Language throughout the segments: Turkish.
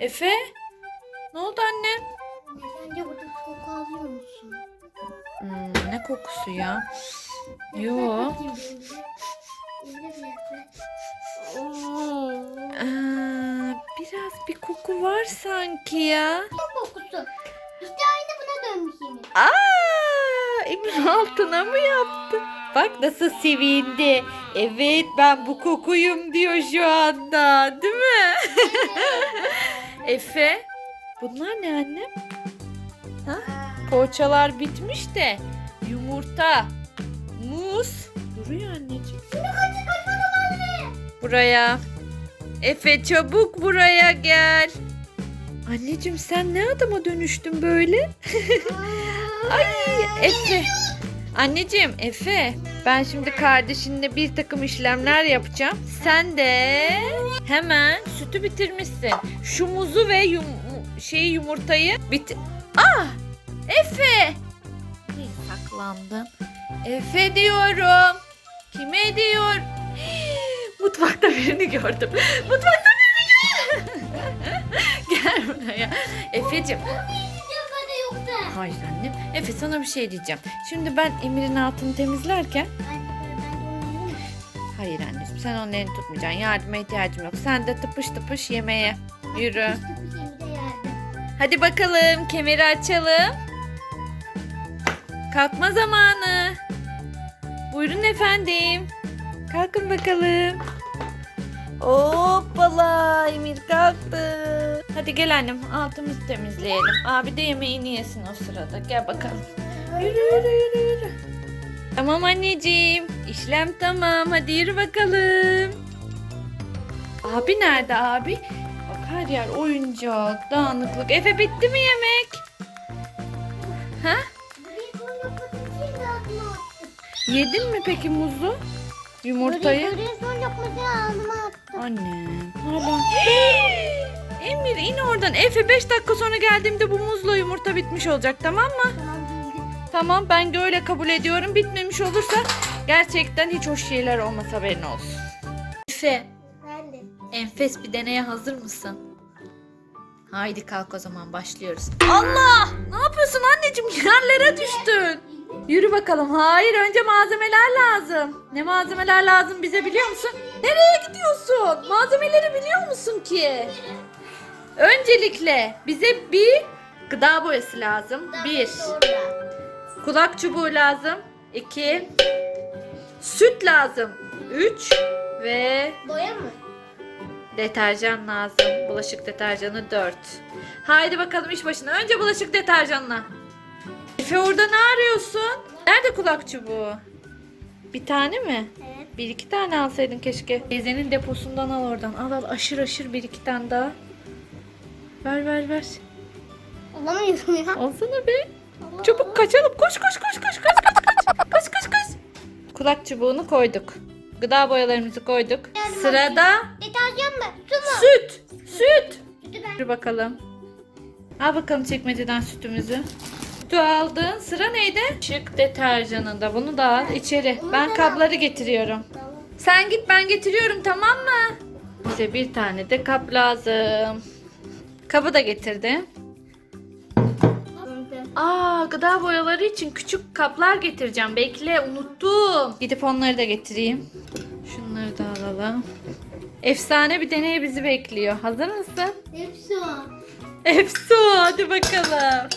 Efe? Ne oldu annem? Sence burada koku alıyor musun? Hmm, ne kokusu ya? Yo. Aa, biraz bir koku var sanki ya. Ne kokusu? İşte aynı buna dönmüş yemin. Aa, Emir altına mı yaptı? Bak nasıl sevindi. Evet ben bu kokuyum diyor şu anda. Değil mi? Efe. Bunlar ne annem? Ha? Poğaçalar bitmiş de yumurta, muz duruyor anneciğim. Buraya. Efe çabuk buraya gel. Anneciğim sen ne adama dönüştün böyle? Ay Efe. Anneciğim Efe. Ben şimdi kardeşinle bir takım işlemler yapacağım. Sen de hemen sütü bitirmişsin. Şu muzu ve yum- şeyi yumurtayı bit... Ah! Efe! Nereye saklandın? Efe diyorum. Kime diyor? Mutfakta birini gördüm. Mutfakta birini gördüm. Gel buraya. Efe'cim. Hayır annem. Efe sana bir şey diyeceğim. Şimdi ben Emir'in altını temizlerken Hayır anneciğim sen onun elini tutmayacaksın. Yardıma ihtiyacım yok. Sen de tıpış tıpış yemeğe. Yürü. Hadi bakalım kemeri açalım. Kalkma zamanı. Buyurun efendim. Kalkın bakalım. Hoppala Emir kalktı. Hadi gel annem altımızı temizleyelim. Abi de yemeğini yesin o sırada. Gel bakalım. Yürü yürü yürü yürü. Tamam anneciğim. İşlem tamam. Hadi yürü bakalım. Abi nerede abi? Bak her yer oyuncak, dağınıklık. Efe bitti mi yemek? Ha? Yedin mi peki muzu? Yumurtayı? son lokmasını ağzıma attım. Annem. Hala. Emir in oradan. Efe 5 dakika sonra geldiğimde bu muzla yumurta bitmiş olacak tamam mı? Tamam bildim. Tamam ben de öyle kabul ediyorum. Bitmemiş olursa gerçekten hiç hoş şeyler olmaz haberin olsun. Efe enfes bir deneye hazır mısın? Haydi kalk o zaman başlıyoruz. Allah! Ne yapıyorsun anneciğim? Yerlere düştün. Yürü bakalım. Hayır önce malzemeler lazım. Ne malzemeler lazım bize biliyor musun? Nereye gidiyorsun? Malzemeleri biliyor musun ki? Öncelikle bize bir gıda boyası lazım. Bir. Kulak çubuğu lazım. 2 Süt lazım. 3 ve Boya mı? deterjan lazım. Bulaşık deterjanı 4. Haydi bakalım iş başına. Önce bulaşık deterjanla. Efe orada ne arıyorsun? Nerede kulak çubuğu? Bir tane mi? Evet. Bir iki tane alsaydın keşke. Teyzenin deposundan al oradan. Al al aşır aşır bir iki tane daha. Ver ver ver. Alamıyorum ya. Alsana be. Çabuk kaçalım. Koş koş koş koş koş koş koş. Koş koş koş. Kulak çubuğunu koyduk. Gıda boyalarımızı koyduk. Yardım Sırada Deterjan mı? Su mu? süt. Süt. Sütü ben. Dur bakalım. Al bakalım çekmeceden sütümüzü. Sütü aldın. Sıra neydi? Şık deterjanında. Bunu da al içeri. Ben kabları getiriyorum. Tamam. Sen git ben getiriyorum tamam mı? Bize bir tane de kap lazım. Kabı da getirdim. Aa gıda boyaları için küçük kaplar getireceğim. Bekle unuttum. Gidip onları da getireyim. Şunları da alalım. Efsane bir deney bizi bekliyor. Hazır mısın? Hepsi o. Hadi bakalım.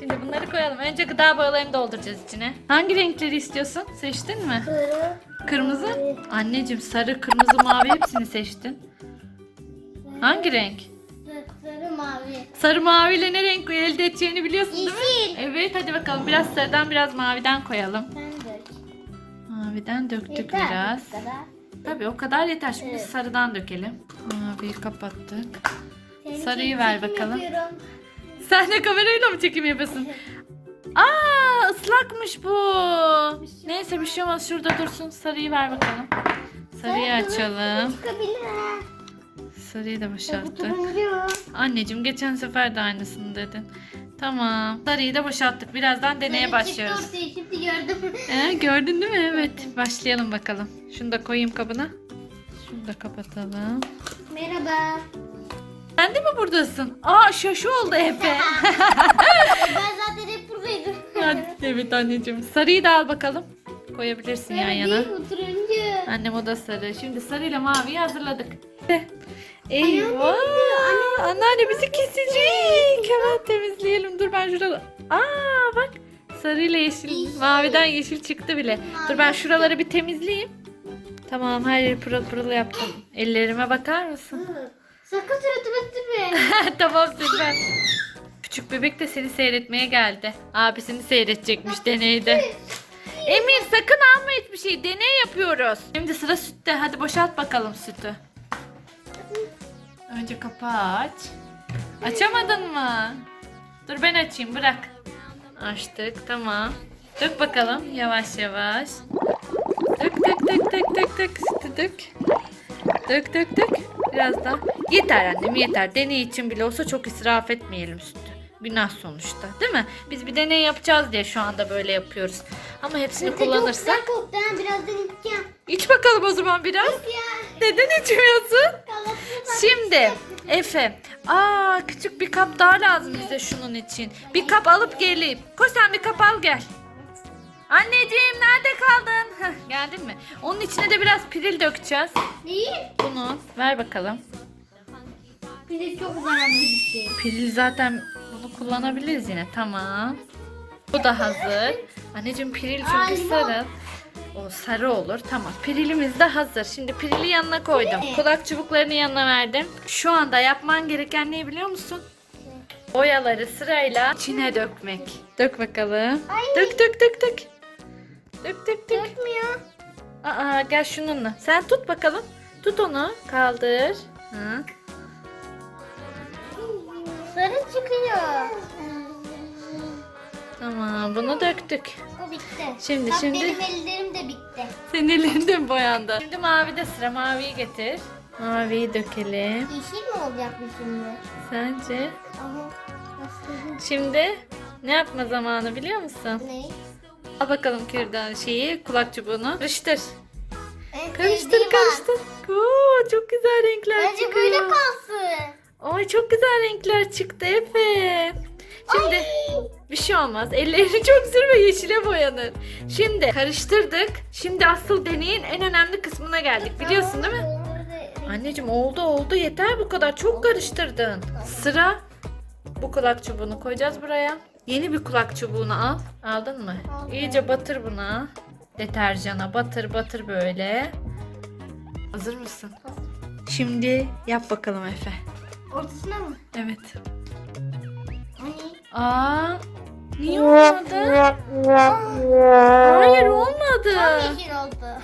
Şimdi bunları koyalım. Önce gıda boyalarını dolduracağız içine. Hangi renkleri istiyorsun? Seçtin mi? Sarı. Kırmızı? Anneciğim sarı, kırmızı, mavi hepsini seçtin. Hangi renk? Sarı, mavi. Sarı maviyle ne renk elde edeceğini biliyorsun değil mi? Yeşil. Evet hadi bakalım biraz sarıdan biraz maviden koyalım. Ben de. Maviden döktük Yeter. biraz. Bu kadar. Tabii o kadar yeter. Şimdi Evet. sarıdan dökelim. Maviyi kapattık. Senin Sarıyı için ver çekim bakalım. yapıyorum. Sen de kamerayla mı çekim yapıyorsun? Aa ıslakmış bu. Neyse bir şey olmaz şurada dursun. Sarıyı ver bakalım. Sarıyı Sarı açalım. Çıkabilir ha. Sarıyı da Bu boşalttık. Anneciğim geçen sefer de aynısını dedin. Tamam. Sarıyı da boşalttık. Birazdan deneye Sarı başlıyoruz. çıktı ortaya, Şimdi gördüm. Ee, gördün değil mi? Evet. Başlayalım bakalım. Şunu da koyayım kabına. Şunu da kapatalım. Merhaba. Sen de mi buradasın? Aa şaşı oldu Efe. ben zaten hep buradaydım. Hadi, evet anneciğim. Sarıyı da al bakalım. Koyabilirsin yan yana. Değil mi turuncu? Annem o da sarı. Şimdi sarıyla maviyi hazırladık. Eyvah! Anneanne bizi kesecek. Hemen temizleyelim. Dur ben şurada. Aa bak. Sarıyla yeşil, maviden yeşil çıktı bile. Dur ben şuraları bir temizleyeyim. Tamam her yeri pırıl pırıl yaptım. Ellerime bakar mısın? Sakın suratıma sürme. tamam Sülben. Küçük bebek de seni seyretmeye geldi. Abisini seyredecekmiş deneyde. Emir sakın alma hiçbir şey. Deney yapıyoruz. Şimdi sıra sütte. Hadi boşalt bakalım sütü. Önce kapağı aç. Açamadın mı? Dur ben açayım bırak. Açtık tamam. Dök bakalım yavaş yavaş. Dök dök dök dök dök dök dök. Dök dök dök. Biraz daha. Yeter annem yeter. Deney için bile olsa çok israf etmeyelim sütü. Günah sonuçta değil mi? Biz bir deney yapacağız diye şu anda böyle yapıyoruz. Ama hepsini kullanırsak. Ben birazdan içeceğim. İç bakalım o zaman biraz. Neden içmiyorsun? Kalasına Şimdi Efe. Aa küçük bir kap daha lazım bize şunun için. Bir kap alıp geleyim. Koş sen bir kap al gel. Anneciğim nerede kaldın? Heh, geldin mi? Onun içine de biraz piril dökeceğiz. Değil. Bunu ver bakalım. De çok önemli bir şey. Piril zaten bunu kullanabiliriz yine. Tamam. Bu da hazır. Anneciğim piril çünkü sarı. O sarı olur. Tamam. Pirilimiz de hazır. Şimdi pirili yanına koydum. Kulak çubuklarını yanına verdim. Şu anda yapman gereken ne biliyor musun? Boyaları sırayla içine dökmek. Dök bakalım. Ay. Dök dök dök dök. Dök dök dök. Dökmüyor. Aa gel şununla. Sen tut bakalım. Tut onu. Kaldır. Hı. Sarı çıkıyor. Tamam bunu döktük. Bu bitti. Şimdi, Bak şimdi. benim ellerim de bitti. Senin elinde mi boyandı? Şimdi mavide sıra. Maviyi getir. Maviyi dökelim. Yeşil mi olacak bu şimdi? Sence? Aha. Nasıl? Şimdi ne yapma zamanı biliyor musun? Ne? Al bakalım kürdan şeyi, kulak çubuğunu. Karıştır. En Karıştır sevdiğim an. karıştır. Oo, çok güzel renkler Bence çıkıyor. böyle kalsın. Ay çok güzel renkler çıktı Efe. Şimdi Ay. Bir şey olmaz. Ellerini çok sürme yeşile boyanır. Şimdi karıştırdık. Şimdi asıl deneyin en önemli kısmına geldik. Biliyorsun değil mi? Anneciğim oldu oldu yeter bu kadar çok karıştırdın. Sıra bu kulak çubuğunu koyacağız buraya. Yeni bir kulak çubuğunu al. Aldın mı? Aldım. İyice batır buna. Deterjana batır batır böyle. Hazır mısın? Şimdi yap bakalım Efe. Ortasına mı? Evet. Aa, niye olmadı? Hayır olmadı. Tam yeşil oldu.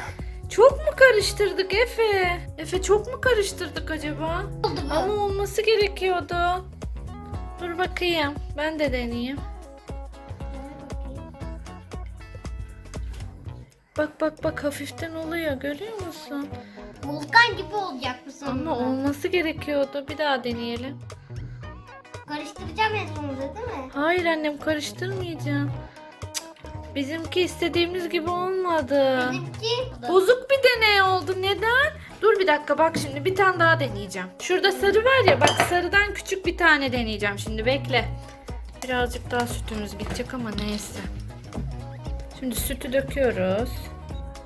Çok mu karıştırdık Efe? Efe çok mu karıştırdık acaba? Oldu bu. Ama olması gerekiyordu. Dur bakayım. Ben de deneyeyim. Bak bak bak hafiften oluyor görüyor musun? Volkan gibi olacak bu sonunda. Ama olması gerekiyordu. Bir daha deneyelim. Karıştıracağım sonunda değil mi? Hayır annem karıştırmayacağım. Cık, Bizimki istediğimiz gibi olmadı. Benimki. Bozuk bir deney oldu. Neden? Dur bir dakika bak şimdi bir tane daha deneyeceğim. Şurada sarı var ya bak sarıdan küçük bir tane deneyeceğim şimdi bekle. Birazcık daha sütümüz gidecek ama neyse. Şimdi sütü döküyoruz.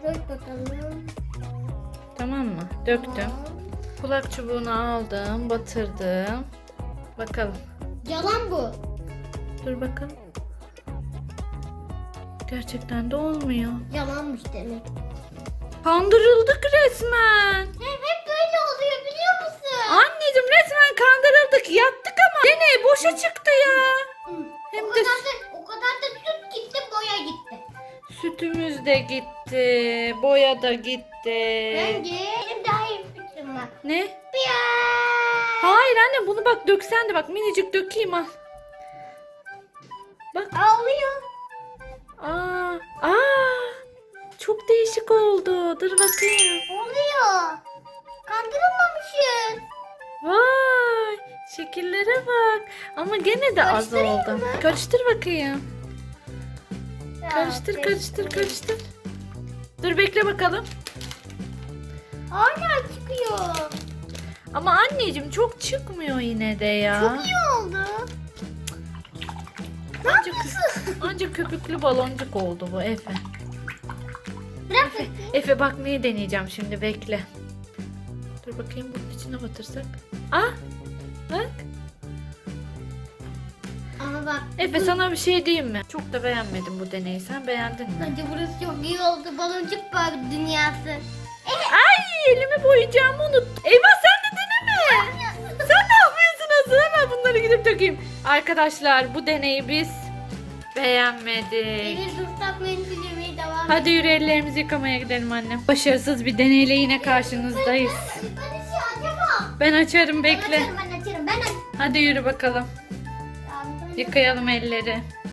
Dök bakalım. Tamam mı? Döktüm. Kulak çubuğunu aldım, batırdım. Bakalım. Yalan bu. Dur bakalım. Gerçekten de olmuyor. Yalanmış demek. Kandırıldık resmen. Hep, hep böyle oluyor biliyor musun? Anneciğim resmen kandırıldık. Yattık ama deney boşa çıktı ya. Hem o de kadar da o kadar da süt gitti boya gitti. sütümüz de gitti. Boya da gitti. Bence benim daha iyi bir fikrim var. Ne? Piya. Hayır anne bunu bak döksen de bak minicik dökeyim al. Bak. Ağlıyor. Aa, aa. Çok değişik oldu. Dur bakayım. Oluyor. Kandırılmamışız. Vay. Şekillere bak. Ama gene de az oldu. mı? Karıştır bakayım. Ya, Karıştır karıştır karıştır. Dur bekle bakalım. Hala çıkıyor. Ama anneciğim çok çıkmıyor yine de ya. Çok iyi oldu. Ancak, ancak köpüklü baloncuk oldu bu Efe. Bırak Efe, Efe bak neyi deneyeceğim şimdi bekle. Dur bakayım bunun içine batırsak. Ah bak. Ama bak. Efe sana bir şey diyeyim mi? Çok da beğenmedim bu deneyi. Sen beğendin mi? Bence burası çok iyi oldu. Baloncuk var dünyası. Ay elimi boyayacağımı unuttum. Eyvah dökeyim. Arkadaşlar bu deneyi biz beğenmedik. Eli dursak mendil yemeğe devam Hadi yürü ellerimizi yıkamaya gidelim annem. Başarısız bir deneyle yine karşınızdayız. Ben şey açarım Ben bekle. açarım ben açarım. Ben açarım. Hadi yürü bakalım. Yıkayalım elleri.